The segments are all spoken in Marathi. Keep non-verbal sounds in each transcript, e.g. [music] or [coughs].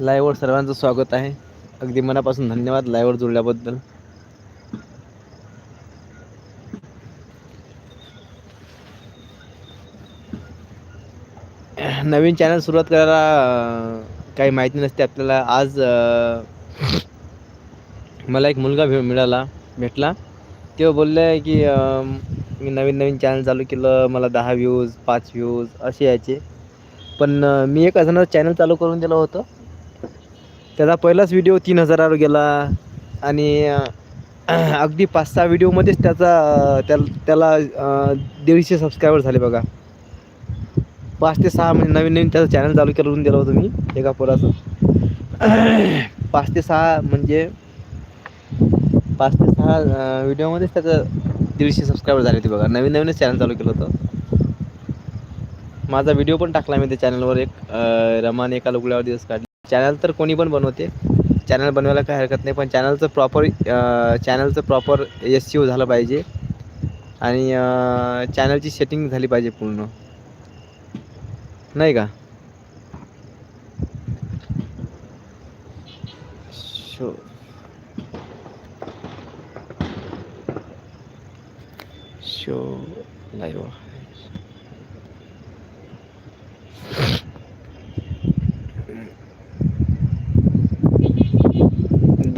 लाईव्हवर सर्वांचं स्वागत आहे. अगदी मनापासून धन्यवाद लाईव्हवर जुळल्याबद्दल. नवीन चॅनल सुरुवात करायला काही माहिती नसते. आपल्याला आज मला एक मुलगा भे मिळाला भेटला. तेव्हा बोलले की मी नवीन नवीन चॅनल चालू केलं. मला दहा व्ह्यूज पाच व्ह्यूज असे यायचे पण मी एक जणांचं चॅनल चालू करून दिलं होतं. त्याचा पहिलाच व्हिडिओ तीन हजारावर गेला. आणि अगदी पाच सहा व्हिडिओमध्येच त्याचा त्या त्याला दीडशे सबस्क्रायबर झाले बघा. पाच ते सहा म्हणजे नवीन नवीन त्याचं चॅनल चालू करून दिलं होतं मी एका पोराचं. [coughs] पाच ते सहा म्हणजे पाच ते सहा व्हिडिओमध्येच त्याचं दीडशे सबस्क्रायबर झाले होते बघा. नवीन नवीनच चॅनल चालू केलं होतं. माझा व्हिडिओ पण टाकला मी त्या चॅनलवर एक रमाने एका लुगड्यावर दिवस काढले. चॅनल तर कोणी पण बनवते. चॅनल बनवायला काही हरकत नाही पण चॅनलचं प्रॉपर चॅनलचं प्रॉपर एस सी ओ झालं पाहिजे. आणि चॅनलची सेटिंग झाली पाहिजे पूर्ण. नाही का? शो शो लाईव्ह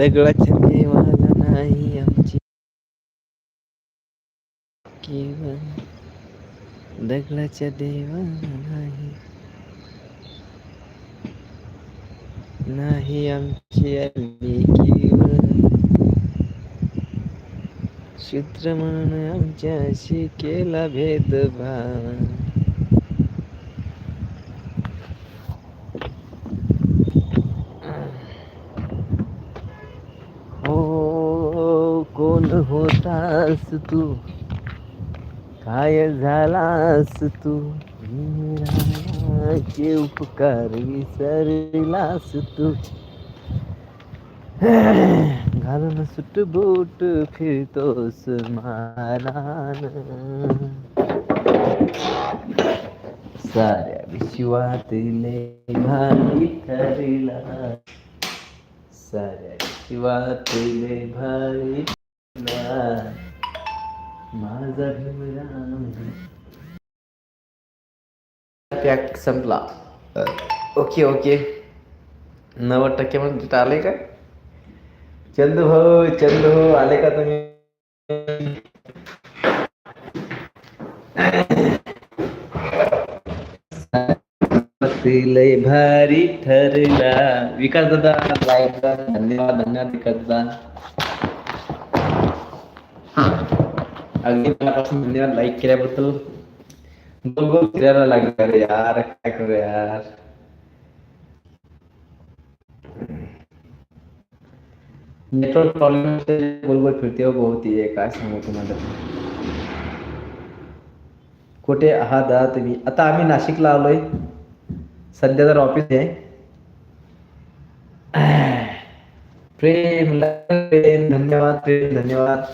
दगडाच्या देवाला नाही आमची केवळ. दगडाच्या देवाला नाही नाही आमची आली केवळ. शूद्र म्हणून आमच्याशी केला भेदभाव हो कोण होतास तू? काय झालास तू? चे उपकार विसरलास तू? घालून सुट बूट फिरतोस मानान. साऱ्या विश्वातले भारी ठरला. साऱ्या विश्वातले भारी माझा पॅक संपला. ओके ओके नव्वद टक्के म्हणून तिथं आले का? चंदू भाऊ चंदू भाऊ आले का तुम्ही? लय भारी ठरला. विकास दादा धन्यवाद धन्यवाद विकास दादा. अगदी मनापासून धन्यवाद लाईक केल्याबद्दल गोल गोल फिरायला लागलं अरे यार, काय करू यार? नेटवर्क प्रॉब्लेम गोल गोल फिरते हो बहुती आहे काय सांगू तुम्हाला कुठे आहात तुम्ही आता आम्ही नाशिकला आलोय। सध्या तर ऑफ़िस आहे प्रेम प्रेम, धन्यवाद प्रेम, धन्यवाद।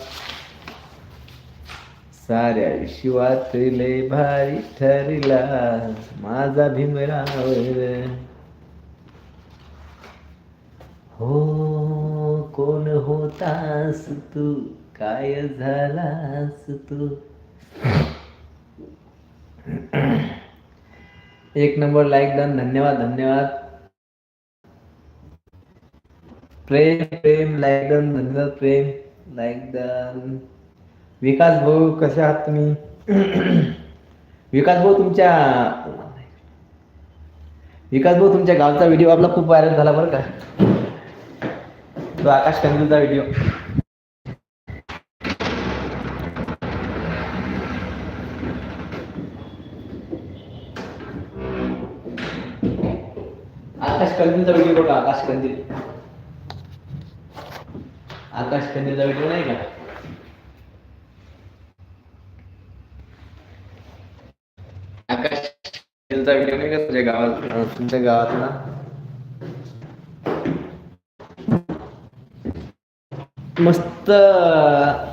साऱ्या विश्वात लय भारी ठरला. माझा भीमराव हो कोण होतास तू? काय झालास तू? एक नंबर लाईक डन धन्यवाद धन्यवाद. प्रेम प्रेम लाईक डन धन्यवाद प्रेम. लाईक डन विकास भाऊ कसे आहात तुम्ही? विकास भाऊ तुमच्या विकास भाऊ तुमच्या गावचा व्हिडिओ आपला खूप व्हायरल झाला बरं का. तो आकाश कंदूलचा व्हिडिओ आकाश कंदीलचा व्हिडिओ बघा आकाश कंदील. आकाश कंदीलचा व्हिडिओ नाही का? आकाश कंदीलचा व्हिडिओ नाही का तुझ्या गावात? अं, तुमच्या गावातला मस्त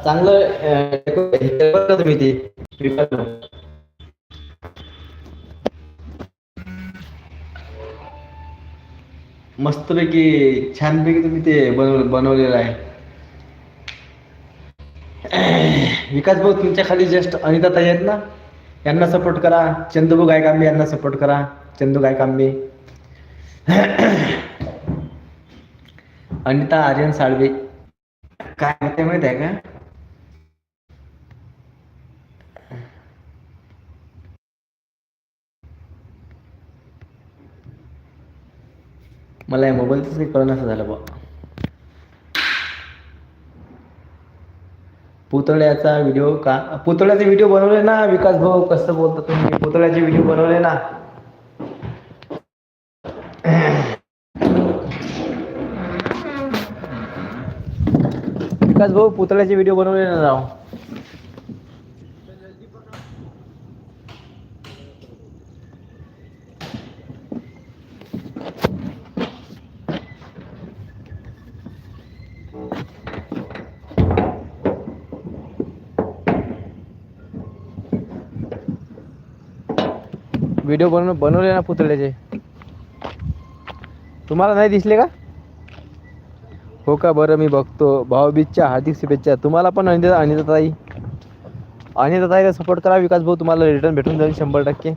चांगलं तुम्ही ते. विकास भाऊ? मस्तपैकी छानपैकी तुम्ही ते बनव बनवलेलं आहे. विकास भाऊ तुमच्या खाली जस्ट अनिता ताई आहेत ना? यांना सपोर्ट करा. चंदूबू गायकांबे यांना सपोर्ट करा. चंदू गायकांबे. अनिता आर्यन साळवे. काय म्हणते माहीत आहे का? मला या मोबाईलच काही कळणं असं झालं बा पुतळ्याचा व्हिडिओ का पुतळ्याचे व्हिडिओ बनवले ना विकास भाऊ कसं बोलता तुम्ही? पुतळ्याचे व्हिडिओ बनवले ना. विकास भाऊ पुतळ्याचे व्हिडिओ बनवले ना राव. व्हिडिओ बनव बनवले ना पुतळ्याचे. तुम्हाला नाही दिसले का? हो का बरं मी बघतो. भाऊबीजच्या हार्दिक शुभेच्छा. तुम्हाला पण अनिता अनिताताई अनिताताईला सपोर्ट करा. विकास भाऊ तुम्हाला रिटर्न भेटून जाईल शंभर टक्के.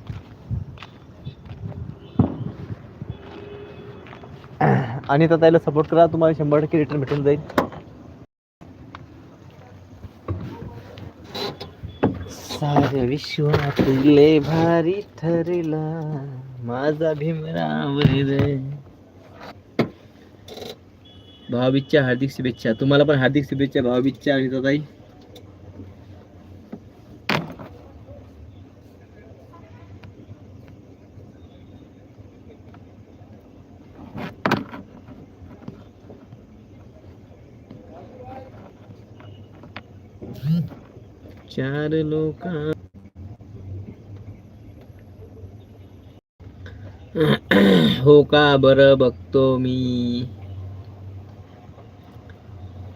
अनिताताईला सपोर्ट करा. तुम्हाला शंभर टक्के रिटर्न भेटून जाईल. सारे विश्वातले भारी ठरला. माझा भीमराव रे भावाबीजच्या हार्दिक शुभेच्छा. तुम्हाला पण हार्दिक शुभेच्छा भावाबीजच्या आणि ताई चार लोक [clears throat] हो का बरं? बघतो मी.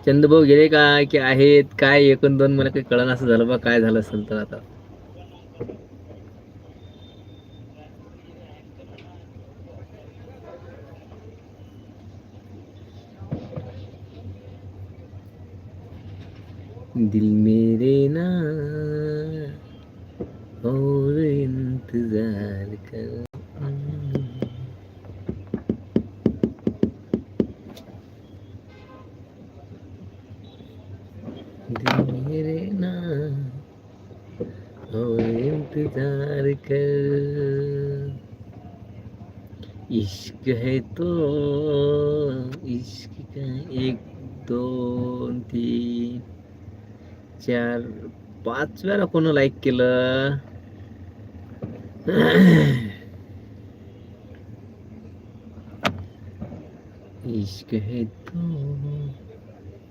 चंदभाऊ गेले का? की आहेत? काय? एकूण दोन मला काही कळण असं झालं बा. काय झालं असेल तर आता? दिल मेरे ना और इंतजार कर। दिल मेरे ना और इंतजार कर। इश्क है तो इश्क का एक दो तीन। चार पाच वेळा कोण लाईक केलं? इश्क है तो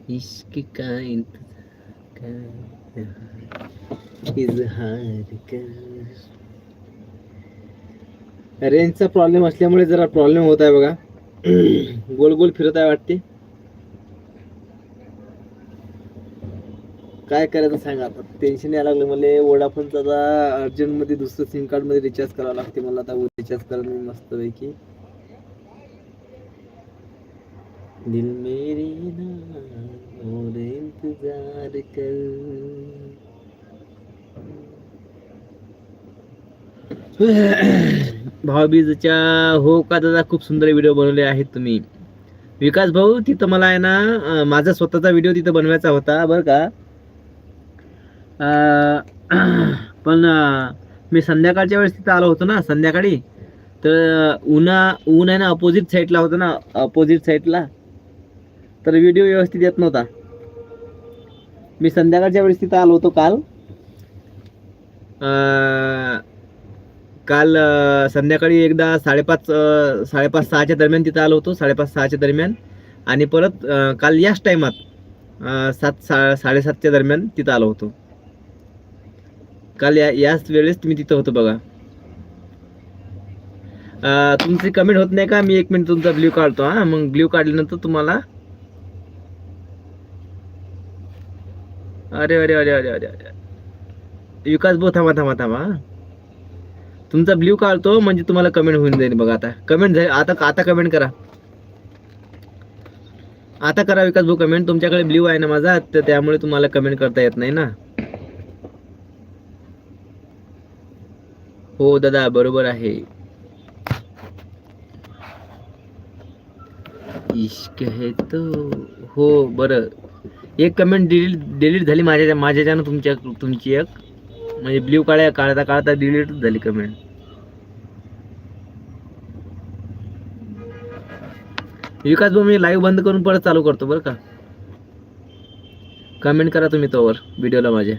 इश्क का इंतजार इजहार कर। रेंजचा प्रॉब्लेम असल्यामुळे जरा प्रॉब्लेम होत आहे बघा. गोल गोल फिरत आहे वाटते. काय करायचं सांगा आता? टेन्शन यायला लागलं. मला वोडाफोनचा आता अर्जंटमध्ये दुसरं सिम कार्डमध्ये रिचार्ज करावं लागते मला. आता रिचार्ज करा मस्तपैकी. दिल मेरे ना और इंतजार कर. भाऊबीजच्या हो का दादा खूप सुंदर व्हिडिओ बनवले आहेत तुम्ही. विकास भाऊ तिथं मला आहे ना माझा स्वतःचा व्हिडिओ तिथं बनवायचा होता बरं का? [clears throat] पण मी संध्याकाळच्या वेळेस तिथं आलो होतो ना संध्याकाळी. तर उन्हा ऊन आहे ना अपोजिट साईडला होतं ना अपोजिट साईडला तर व्हिडिओ व्यवस्थित येत नव्हता. मी संध्याकाळच्या वेळेस तिथं आलो होतो काल. काल संध्याकाळी एकदा साडेपाच साडेपाच सहाच्या दरम्यान तिथं आलो होतो साडेपाच सहाच्या दरम्यान. आणि परत काल याच टायमात सात सा साडेसातच्या दरम्यान तिथं आलो होतो. काल या याच वेळेस तुम्ही तिथं होतो बघा. तुमची कमेंट होत नाही का? मी एक मिनिट तुमचा ब्ल्यू काढतो हा. मग ब्ल्यू काढल्यानंतर तुम्हाला अरे अरे अरे अरे अरे अरे. विकास भाऊ थांबा थांबा थांबा तुमचा ब्ल्यू काढतो म्हणजे तुम्हाला कमेंट होऊन जाईल बघा आता. कमेंट झाली आता आता कमेंट करा. आता करा विकास भाऊ कमेंट. तुमच्याकडे ब्ल्यू आहे ना माझा तर त्यामुळे तुम्हाला कमेंट करता येत नाही ना. हो दादा बरोबर आहे. इश्क है तो. हो बरं. एक कमेंट डिलीट डिलीट झाली माझ्या माझ्याच्यानं तुमच्या तुमची एक. म्हणजे ब्ल्यू काळ्या काढता काढता डिलीट झाली कमेंट विकास भाऊ मी लाईव्ह बंद करून परत चालू करतो बरं का. कमेंट करा तुम्ही तोवर व्हिडिओला माझ्या